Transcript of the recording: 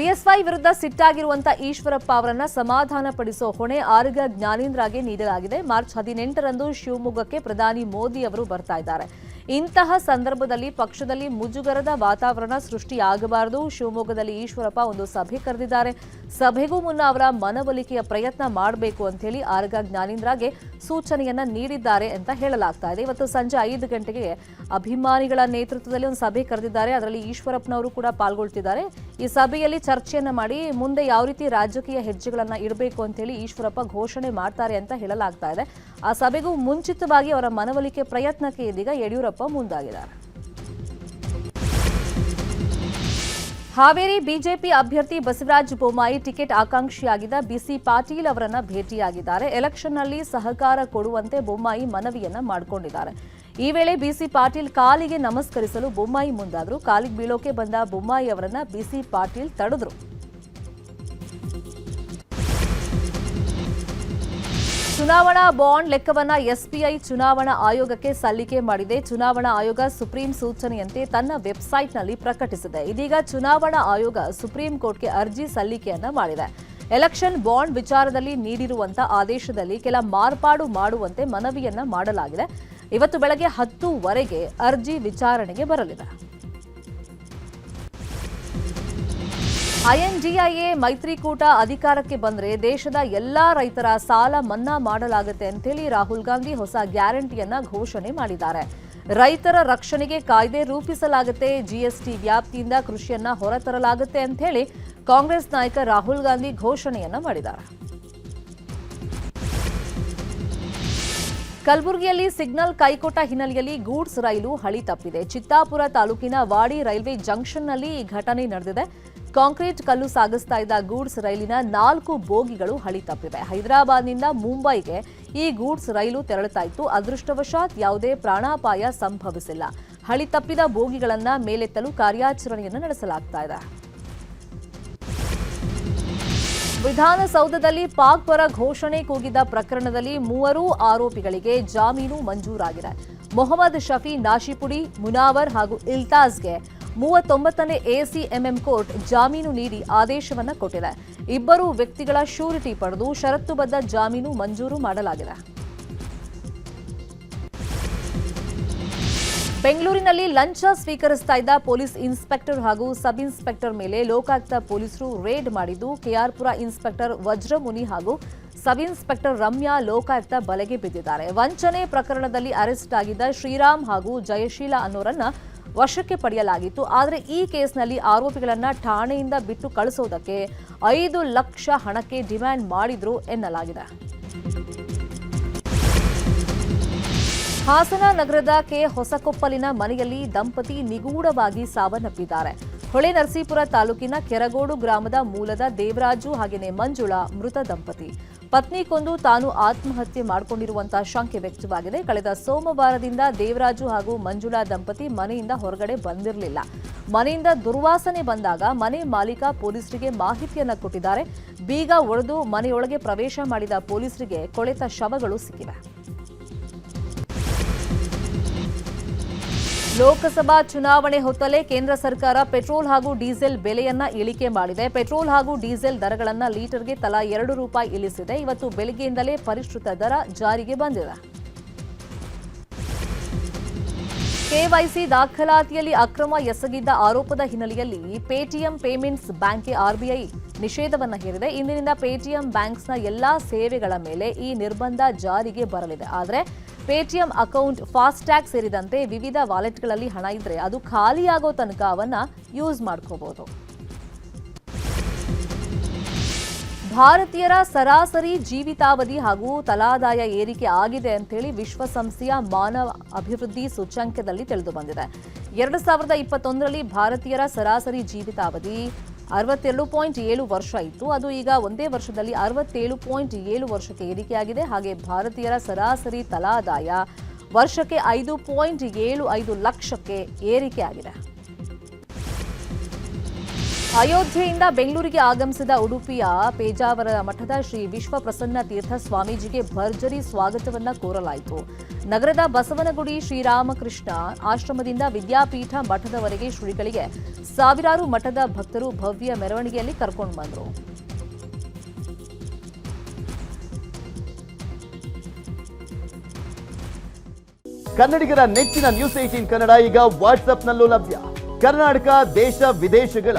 BSY ವಿರುದ್ಧ ಸಿಟ್ಟಾಗಿರುವಂತ ಈಶ್ವರಪ್ಪ ಅವರನ್ನ ಸಮಾಧಾನ ಪಡಿಸೋ ಹೊಣೆ ಆರ್ಗ ಜ್ಞಾನೇಂದ್ರಗೆ ನೀಡಲಾಗಿದೆ. ಮಾರ್ಚ್ ಹದಿನೆಂಟರಂದು ಶಿವಮೊಗ್ಗಕ್ಕೆ ಪ್ರಧಾನಿ ಮೋದಿ ಅವರು ಬರ್ತಾ ಇದ್ದಾರೆ. ಇಂತಹ ಸಂದರ್ಭದಲ್ಲಿ ಪಕ್ಷದಲ್ಲಿ ಮುಜುಗರದ ವಾತಾವರಣ ಸೃಷ್ಟಿಯಾಗಬಾರದು. ಶಿವಮೊಗ್ಗದಲ್ಲಿ ಈಶ್ವರಪ್ಪ ಒಂದು ಸಭೆ ಕರೆದಿದ್ದಾರೆ. ಸಭೆಗೂ ಮುನ್ನ ಅವರ ಮನವೊಲಿಕೆಯ ಪ್ರಯತ್ನ ಮಾಡಬೇಕು ಅಂತ ಹೇಳಿ ಆರ್ಗ ಜ್ಞಾನೇಂದ್ರಗೆ ಸೂಚನೆಯನ್ನ ನೀಡಿದ್ದಾರೆ ಅಂತ ಹೇಳಲಾಗ್ತಾ ಇದೆ. ಇವತ್ತು ಸಂಜೆ ಐದು ಗಂಟೆಗೆ ಅಭಿಮಾನಿಗಳ ನೇತೃತ್ವದಲ್ಲಿ ಒಂದು ಸಭೆ ಕರೆದಿದ್ದಾರೆ. ಅದರಲ್ಲಿ ಈಶ್ವರಪ್ಪನವರು ಕೂಡ ಪಾಲ್ಗೊಳ್ತಿದ್ದಾರೆ. ಈ ಸಭೆಯಲ್ಲಿ ಚರ್ಚೆಯನ್ನ ಮಾಡಿ ಮುಂದೆ ಯಾವ ರೀತಿ ರಾಜಕೀಯ ಹೆಜ್ಜೆಗಳನ್ನ ಇಡಬೇಕು ಅಂತ ಹೇಳಿ ಈಶ್ವರಪ್ಪ ಘೋಷಣೆ ಮಾಡ್ತಾರೆ ಅಂತ ಹೇಳಲಾಗ್ತಾ ಇದೆ. ಆ ಸಭೆಗೂ ಮುಂಚಿತವಾಗಿ ಅವರ ಮನವೊಲಿಕೆ ಪ್ರಯತ್ನಕ್ಕೆ ಇದೀಗ ಯಡಿಯೂರಪ್ಪ ಮುಂದಾಗಿದ್ದಾರೆ ಹಾವೇರಿ ಬಿಜೆಪಿ ಅಭ್ಯರ್ಥಿ ಬಸವರಾಜ ಬೊಮ್ಮಾಯಿ ಟಿಕೆಟ್ ಆಕಾಂಕ್ಷಿಯಾಗಿದ್ದ ಬಿಸಿ ಪಾಟೀಲ್ ಅವರನ್ನ ಭೇಟಿಯಾಗಿದ್ದಾರೆ. ಎಲೆಕ್ಷನ್ನಲ್ಲಿ ಸಹಕಾರ ಕೊಡುವಂತೆ ಬೊಮ್ಮಾಯಿ ಮನವಿಯನ್ನ ಮಾಡಿಕೊಂಡಿದ್ದಾರೆ. ಈ ವೇಳೆ ಬಿಸಿ ಪಾಟೀಲ್ ಕಾಲಿಗೆ ನಮಸ್ಕರಿಸಲು ಬೊಮ್ಮಾಯಿ ಮುಂದಾದರು. ಕಾಲಿಗೆ ಬೀಳೋಕೆ ಬಂದ ಬೊಮ್ಮಾಯಿ ಅವರನ್ನ ಬಿಸಿ ಪಾಟೀಲ್ ತಡೆದ್ರು. ಚುನಾವಣಾ ಬಾಂಡ್ ಲೆಕ್ಕವನ್ನ ಎಸ್ಬಿಐ ಚುನಾವಣಾ ಆಯೋಗಕ್ಕೆ ಸಲ್ಲಿಕೆ ಮಾಡಿದೆ. ಚುನಾವಣಾ ಆಯೋಗ ಸುಪ್ರೀಂ ಸೂಚನೆಯಂತೆ ತನ್ನ ವೆಬ್ಸೈಟ್ನಲ್ಲಿ ಪ್ರಕಟಿಸಿದೆ. ಇದೀಗ ಚುನಾವಣಾ ಆಯೋಗ ಸುಪ್ರೀಂ ಕೋರ್ಟ್ಗೆ ಅರ್ಜಿ ಸಲ್ಲಿಕೆಯನ್ನ ಮಾಡಿದೆ. ಎಲೆಕ್ಷನ್ ಬಾಂಡ್ ವಿಚಾರದಲ್ಲಿ ನೀಡಿರುವಂತಹ ಆದೇಶದಲ್ಲಿ ಕೆಲ ಮಾರ್ಪಾಡು ಮಾಡುವಂತೆ ಮನವಿಯನ್ನ ಮಾಡಲಾಗಿದೆ. ಇವತ್ತು ಬೆಳಗ್ಗೆ ಹತ್ತೂವರೆಗೆ ಅರ್ಜಿ ವಿಚಾರಣೆಗೆ ಬರಲಿದೆ. ಐಎನ್ಡಿಐಎ ಮೈತ್ರಿಕೂಟ ಅಧಿಕಾರಕ್ಕೆ ಬಂದರೆ ದೇಶದ ಎಲ್ಲಾ ರೈತರ ಸಾಲ ಮನ್ನಾ ಮಾಡಲಾಗುತ್ತೆ ಅಂತೇಳಿ ರಾಹುಲ್ ಗಾಂಧಿ ಹೊಸ ಗ್ಯಾರಂಟಿಯನ್ನ ಘೋಷಣೆ ಮಾಡಿದ್ದಾರೆ. ರೈತರ ರಕ್ಷಣೆಗೆ ಕಾಯ್ದೆ ರೂಪಿಸಲಾಗುತ್ತೆ ಜಿಎಸ್ಟಿ ವ್ಯಾಪ್ತಿಯಿಂದ ಕೃಷಿಯನ್ನ ಹೊರತರಲಾಗುತ್ತೆ ಅಂತ ಹೇಳಿ ಕಾಂಗ್ರೆಸ್ ನಾಯಕ ರಾಹುಲ್ ಗಾಂಧಿ ಘೋಷಣೆಯನ್ನ ಮಾಡಿದ್ದಾರೆ. ಕಲಬುರಗಿಯಲ್ಲಿ ಸಿಗ್ನಲ್ ಕೈಕೊಟ್ಟ ಹಿನ್ನೆಲೆಯಲ್ಲಿ ಗೂಡ್ಸ್ ರೈಲು ಹಳಿ ತಪ್ಪಿದೆ. ಚಿತ್ತಾಪುರ ತಾಲೂಕಿನ ವಾಡಿ ರೈಲ್ವೆ ಜಂಕ್ಷನ್ನಲ್ಲಿ ಈ ಘಟನೆ ನಡೆದಿದೆ. ಕಾಂಕ್ರೀಟ್ ಕಲ್ಲು ಸಾಗಿಸ್ತಾ ಇದ್ದ ಗೂಡ್ಸ್ ರೈಲಿನ ನಾಲ್ಕು ಬೋಗಿಗಳು ಹಳಿ ತಪ್ಪಿವೆ. ಹೈದರಾಬಾದ್ನಿಂದ ಮುಂಬೈಗೆ ಈ ಗೂಡ್ಸ್ ರೈಲು ತೆರಳುತ್ತಾ ಇತ್ತು. ಅದೃಷ್ಟವಶಾತ್ ಯಾವುದೇ ಪ್ರಾಣಾಪಾಯ ಸಂಭವಿಸಿಲ್ಲ. ಹಳಿ ತಪ್ಪಿದ ಬೋಗಿಗಳನ್ನ ಮೇಲೆತ್ತಲು ಕಾರ್ಯಾಚರಣೆಯನ್ನು ನಡೆಸಲಾಗ್ತಾ ಇದೆ. ವಿಧಾನಸೌಧದಲ್ಲಿ ಪಾಕ್ ಪರ ಘೋಷಣೆ ಕೂಗಿದ್ದ ಪ್ರಕರಣದಲ್ಲಿ ಮೂವರು ಆರೋಪಿಗಳಿಗೆ ಜಾಮೀನು ಮಂಜೂರಾಗಿದೆ. ಮೊಹಮ್ಮದ್ ಶಫಿ ನಾಶಿಪುಡಿ, ಮುನಾವರ್ ಹಾಗೂ ಇಲ್ತಾಜ್ಗೆ ಮೂವತ್ತೊಂಬತ್ತನೇ ಎಸಿಎಂಎಂ ಕೋರ್ಟ್ ಜಾಮೀನು ನೀಡಿ ಆದೇಶವನ್ನ ಕೊಟ್ಟಿದೆ. ಇಬ್ಬರು ವ್ಯಕ್ತಿಗಳ ಶೂರಿಟಿ ಪಡೆದು ಷರತ್ತುಬದ್ಧ ಜಾಮೀನು ಮಂಜೂರು ಮಾಡಲಾಗಿದೆ. ಬೆಂಗಳೂರಿನಲ್ಲಿ ಲಂಚ ಸ್ವೀಕರಿಸ್ತಾ ಇದ್ದ ಪೊಲೀಸ್ ಇನ್ಸ್ಪೆಕ್ಟರ್ ಹಾಗೂ ಸಬ್ ಇನ್ಸ್ಪೆಕ್ಟರ್ ಮೇಲೆ ಲೋಕಾಯುಕ್ತ ಪೊಲೀಸರು ರೇಡ್ ಮಾಡಿದ್ದು, ಕೆಆರ್ಪುರ ಇನ್ಸ್ಪೆಕ್ಟರ್ ವಜ್ರಮುನಿ ಹಾಗೂ ಸಬ್ ಇನ್ಸ್ಪೆಕ್ಟರ್ ರಮ್ಯಾ ಲೋಕಾಯುಕ್ತ ಬಲೆಗೆ ಬಿದ್ದಿದ್ದಾರೆ. ವಂಚನೆ ಪ್ರಕರಣದಲ್ಲಿ ಅರೆಸ್ಟ್ ಆಗಿದ್ದ ಶ್ರೀರಾಮ್ ಹಾಗೂ ಜಯಶೀಲ ಅನ್ನೋರನ್ನ ವಶಕ್ಕೆ ಪಡೆಯಲಾಗಿತ್ತು. ಆದರೆ ಈ ಕೇಸ್ನಲ್ಲಿ ಆರೋಪಿಗಳನ್ನು ಠಾಣೆಯಿಂದ ಬಿಟ್ಟು ಕಳಿಸೋದಕ್ಕೆ ಐದು ಲಕ್ಷ ಹಣಕ್ಕೆ ಡಿಮ್ಯಾಂಡ್ ಮಾಡಿದ್ರು ಎನ್ನಲಾಗಿದೆ. ಹಾಸನ ನಗರದ ಕೆ ಹೊಸಕೊಪ್ಪಲಿನ ಮನೆಯಲ್ಲಿ ದಂಪತಿ ನಿಗೂಢವಾಗಿ ಸಾವನ್ನಪ್ಪಿದ್ದಾರೆ. ಹೊಳೆ ನರಸೀಪುರ ತಾಲೂಕಿನ ಕೆರಗೋಡು ಗ್ರಾಮದ ಮೂಲದ ದೇವರಾಜು ಹಾಗೆಯೇ ಮಂಜುಳಾ ಮೃತ ದಂಪತಿ. ಪತ್ನಿ ಕೊಂದು ತಾನು ಆತ್ಮಹತ್ಯೆ ಮಾಡಿಕೊಂಡಿರುವಂತಹ ಶಂಕೆ ವ್ಯಕ್ತವಾಗಿದೆ. ಕಳೆದ ಸೋಮವಾರದಿಂದ ದೇವರಾಜು ಹಾಗೂ ಮಂಜುಳಾ ದಂಪತಿ ಮನೆಯಿಂದ ಹೊರಗಡೆ ಬಂದಿರಲಿಲ್ಲ. ಮನೆಯಿಂದ ದುರ್ವಾಸನೆ ಬಂದಾಗ ಮನೆ ಮಾಲೀಕ ಪೊಲೀಸರಿಗೆ ಮಾಹಿತಿಯನ್ನ ಕೊಟ್ಟಿದ್ದಾರೆ. ಬೀಗ ಒಡೆದು ಮನೆಯೊಳಗೆ ಪ್ರವೇಶ ಮಾಡಿದ ಪೊಲೀಸರಿಗೆ ಕೊಳೆತ ಶವಗಳು ಸಿಕ್ಕಿವೆ. ಲೋಕಸಭಾ ಚುನಾವಣೆ ಹೊತ್ತಲೇ ಕೇಂದ್ರ ಸರ್ಕಾರ ಪೆಟ್ರೋಲ್ ಹಾಗೂ ಡೀಸೆಲ್ ಬೆಲೆಯನ್ನ ಇಳಿಕೆ ಮಾಡಿದೆ. ಪೆಟ್ರೋಲ್ ಹಾಗೂ ಡೀಸೆಲ್ ದರಗಳನ್ನ ಲೀಟರ್ಗೆ ತಲಾ ಎರಡು ರೂಪಾಯಿ ಇಳಿಸಿದೆ. ಇವತ್ತು ಬೆಳಗ್ಗೆಯಿಂದಲೇ ಪರಿಷ್ಕೃತ ದರ ಜಾರಿಗೆ ಬಂದಿದೆ. ಕೆವೈಸಿ ದಾಖಲಾತಿಯಲ್ಲಿ ಅಕ್ರಮ ಎಸಗಿದ್ದ ಆರೋಪದ ಹಿನ್ನೆಲೆಯಲ್ಲಿ ಪೇಟಿಎಂ ಪೇಮೆಂಟ್ಸ್ ಬ್ಯಾಂಕ್ಗೆ ಆರ್ಬಿಐ ನಿಷೇಧವನ್ನು ಹೇರಿದೆ. ಇಂದಿನಿಂದ ಪೇಟಿಎಂ ಬ್ಯಾಂಕ್ಸ್ನ ಎಲ್ಲಾ ಸೇವೆಗಳ ಮೇಲೆ ಈ ನಿರ್ಬಂಧ ಜಾರಿಗೆ ಬರಲಿದೆ. ಆದರೆ ಪೇಟಿಎಂ ಅಕೌಂಟ್ ಫಾಸ್ಟ್ಯಾಗ್ ಸೇರಿದಂತೆ ವಿವಿಧ ವಾಲೆಟ್ಗಳಲ್ಲಿ ಹಣ ಇದ್ರೆ ಅದು ಖಾಲಿಯಾಗೋ ತನಕ ಅವನ್ನ ಯೂಸ್ ಮಾಡ್ಕೋಬಹುದು ಭಾರತೀಯರ ಸರಾಸರಿ ಜೀವಿತಾವಧಿ ಹಾಗೂ ತಲಾದಾಯ ಏರಿಕೆ ಆಗಿದೆ ಅಂತೇಳಿ ವಿಶ್ವಸಂಸ್ಥೆಯ ಮಾನವ ಅಭಿವೃದ್ಧಿ ಸೂಚ್ಯಂಕದಲ್ಲಿ ತಿಳಿದು ಬಂದಿದೆ. ಎರಡು ಸಾವಿರದ ಇಪ್ಪತ್ತೊಂದರಲ್ಲಿ ಭಾರತೀಯರ ಸರಾಸರಿ ಜೀವಿತಾವಧಿ ಅರವತ್ತೆರಡು ಪಾಯಿಂಟ್ ಏಳು ವರ್ಷ ಇತ್ತು. ಅದು ಈಗ ಒಂದೇ ವರ್ಷದಲ್ಲಿ ಅರವತ್ತೇಳು ಪಾಯಿಂಟ್ ಏಳು ವರ್ಷಕ್ಕೆ ಏರಿಕೆಯಾಗಿದೆ. ಹಾಗೆ ಭಾರತೀಯರ ಸರಾಸರಿ ತಲಾದಾಯ ವರ್ಷಕ್ಕೆ ಐದು ಪಾಯಿಂಟ್ ಏಳು ಐದು ಲಕ್ಷಕ್ಕೆ ಏರಿಕೆಯಾಗಿದೆ. ಅಯೋಧ್ಯೆಯಿಂದ ಬೆಂಗಳೂರಿಗೆ ಆಗಮಿಸಿದ ಉಡುಪಿಯ ಪೇಜಾವರ ಮಠದ ಶ್ರೀ ವಿಶ್ವಪ್ರಸನ್ನ ತೀರ್ಥ ಸ್ವಾಮೀಜಿಗೆ ಭರ್ಜರಿ ಸ್ವಾಗತವನ್ನ ಕೋರಲಾಯಿತು. ನಗರದ ಬಸವನಗುಡಿ ಶ್ರೀರಾಮಕೃಷ್ಣ ಆಶ್ರಮದಿಂದ ವಿದ್ಯಾಪೀಠ ಮಠದವರೆಗೆ ಶ್ರೀಗಳಿಗೆ ಸಾವಿರಾರು ಮಠದ ಭಕ್ತರು ಭವ್ಯ ಮೆರವಣಿಗೆಯಲ್ಲಿ ಕರ್ಕೊಂಡು ಬಂದರು. ಕನ್ನಡಿಗರ ನೆಚ್ಚಿನ ನ್ಯೂಸ್ ಏಟೀನ್ ಕನ್ನಡ ಈಗ ವಾಟ್ಸ್ಆಪ್ನಲ್ಲೂ ಲಭ್ಯ. ಕರ್ನಾಟಕ, ದೇಶ, ವಿದೇಶಗಳ